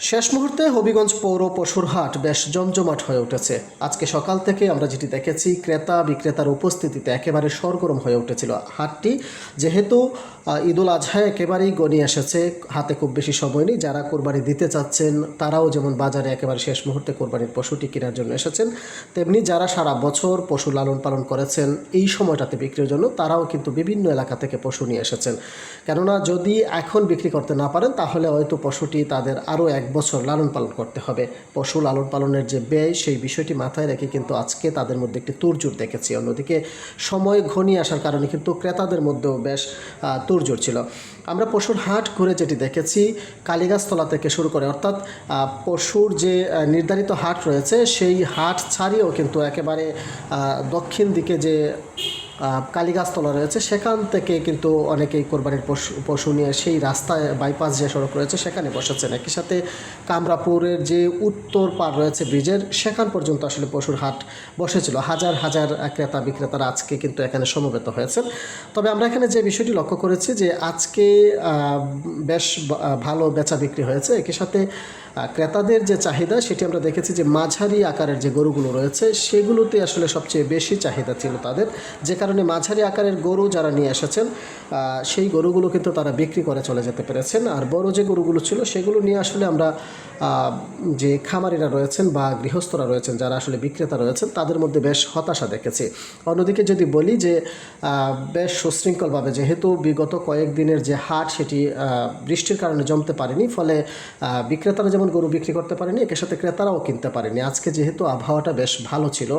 শেষ মুহূর্তে হবিগঞ্জ পৌর পশুর হাট বেশ জমজমাট হয়ে উঠেছে। আজকে সকাল থেকে আমরা যেটি দেখেছি, ক্রেতা বিক্রেতার উপস্থিতিতে একেবারে সরগরম হয়ে উঠেছিল হাটটি। যেহেতু ঈদুল আজহা একেবারেই গনিয়ে এসেছে, হাতে খুব বেশি সময় নেই। যারা কোরবানি দিতে চাচ্ছেন, তারাও যেমন বাজারে একেবারে শেষ মুহূর্তে কোরবানির পশুটি কেনার জন্য এসেছেন, তেমনি যারা সারা বছর পশু লালন পালন করেছেন, এই সময়টাতে বিক্রির জন্য তারাও কিন্তু বিভিন্ন এলাকা থেকে পশু নিয়ে এসেছেন। কেননা, যদি এখন বিক্রি করতে না পারেন, তাহলে হয়তো পশুটি তাদের আরও এক বছর লালন পালন করতে হবে। পশু লালন পালনের যে ব্যয়, সেই বিষয়টি মাথায় রেখে কিন্তু আজকে তাদের মধ্যে একটি তুরজোর দেখেছি। অন্যদিকে সময় ঘনিয়ে আসার কারণে কিন্তু ক্রেতাদের মধ্যেও বেশ তুরজোর ছিল। আমরা পশুর হাট ঘুরে যেটি দেখেছি, কালীগাছতলা থেকে শুরু করে অর্থাৎ পশুর যে নির্ধারিত হাট রয়েছে, সেই হাট ছাড়িয়েও কিন্তু একেবারে দক্ষিণ দিকে যে কালীগাছতলা রয়েছে। সেখান থেকে কিন্তু অনেকেই কোরবানির পশু পশু নিয়ে সেই রাস্তায় বাইপাস যে সড়ক রয়েছে, সেখানে বসেছেন। একই সাথে কামরাপুরের যে উত্তর পার রয়েছে ব্রিজের, সেখান পর্যন্ত আসলে পশুর হাট বসেছিল। হাজার হাজার ক্রেতা বিক্রেতারা আজকে কিন্তু এখানে সমবেত হয়েছেন। তবে আমরা এখানে যে বিষয়টি লক্ষ্য করেছি যে আজকে বেশ ভালো বেচা বিক্রি হয়েছে। একই সাথে ক্রেতাদের যে চাহিদা, সেটি আমরা দেখেছি যে মাঝারি আকারের যে গরুগুলো রয়েছে, সেগুলোতে আসলে সবচেয়ে বেশি চাহিদা ছিল তাদের। যে কারণে মাঝারি আকারের গরু যারা নিয়ে এসেছেন সেই গরুগুলো কিন্তু তারা বিক্রি করে চলে যেতে পেরেছেন। আর বড় যে গরুগুলো ছিল, সেগুলো নিয়ে আসলে আমরা যে খামারিরা রয়েছেন বা গৃহস্থরা রয়েছেন, যারা আসলে বিক্রেতা রয়েছেন, তাদের মধ্যে বেশ হতাশা দেখেছি। অন্যদিকে যদি বলি যে বেশ সুশৃঙ্খলভাবে যেহেতু বিগত কয়েকদিনের যে হাট সেটি বৃষ্টির কারণে জমতে পারেনি, ফলে বিক্রেতারা যেমন গরু বিক্রি করতে পারেনি একের সাথে ক্রেতারাও কিনতে পারেনি। আজকে যেহেতু আবহাওয়াটা বেশ ভালো ছিল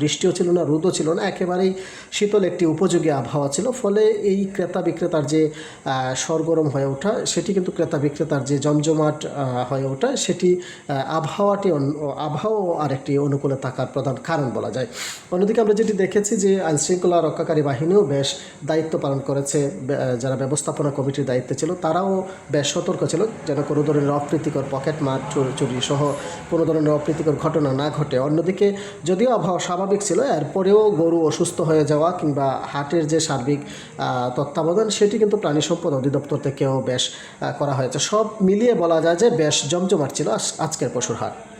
বৃষ্টিও ছিল না, রোদও ছিল না, একেবারেই শীতল একটি উপযোগী আবহাওয়া ছিল, ফলে এই ক্রেতা বিক্রেতার যে সরগরম হয়ে ওঠা, সেটি কিন্তু ক্রেতা বিক্রেতার যে জমজমাট হয়ে ওঠা সেটি আবহাওয়াটি আবহাওয়া আর একটি অনুকূলে থাকার প্রধান কারণ বলা যায়। অন্যদিকে আমরা যেটি দেখেছি যে আইনশৃঙ্খলা রক্ষাকারী বাহিনীও বেশ দায়িত্ব পালন করেছে যারা ব্যবস্থাপনা কমিটির দায়িত্বে ছিল, তারাও বেশ সতর্ক ছিল যেন কোনো ধরনের অপ্রীতিকর পকেট মার চুরি সহ কোনো ধরনের অপ্রীতিকর ঘটনা না ঘটে। অন্যদিকে যদিও আবহাওয়া স্বাভাবিক ছিল এরপরেও গরু অসুস্থ হয়ে যাওয়া কিংবা হাটের যে সার্বিক তত্ত্বাবধান, সেটি কিন্তু প্রাণী সম্পদ অধিদপ্তর থেকেও বেশ করা হয়েছে। সব মিলিয়ে বলা যায় যে বেশ জমজমাট ছিল আজকের পশুর হাট।